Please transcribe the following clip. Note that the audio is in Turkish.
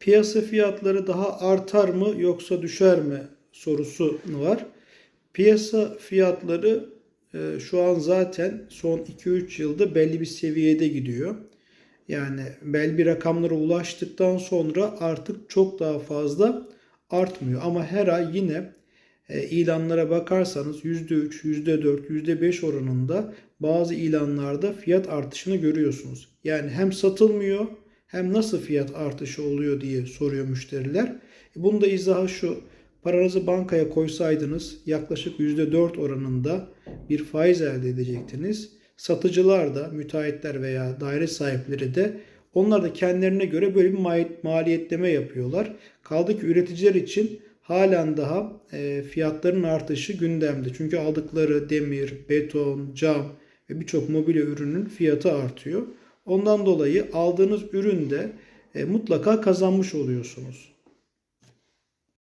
piyasa fiyatları daha artar mı yoksa düşer mi sorusu var. Piyasa fiyatları e, şu an zaten son 2-3 yılda belli bir seviyede gidiyor. Yani belli bir rakamlara ulaştıktan sonra artık çok daha fazla artmıyor. Ama her ay yine e, ilanlara bakarsanız %3, %4, %5 oranında bazı ilanlarda fiyat artışını görüyorsunuz. Yani hem satılmıyor hem nasıl fiyat artışı oluyor diye soruyor müşteriler. E, Bunun da izahı şu. Paranızı bankaya koysaydınız yaklaşık %4 oranında bir faiz elde edecektiniz. Satıcılar da, müteahhitler veya daire sahipleri de onlar da kendilerine göre böyle bir mali- maliyetleme yapıyorlar. Kaldı ki üreticiler için halen daha e, fiyatların artışı gündemde. Çünkü aldıkları demir, beton, cam ve birçok mobilya ürünün fiyatı artıyor. Ondan dolayı aldığınız üründe e, mutlaka kazanmış oluyorsunuz.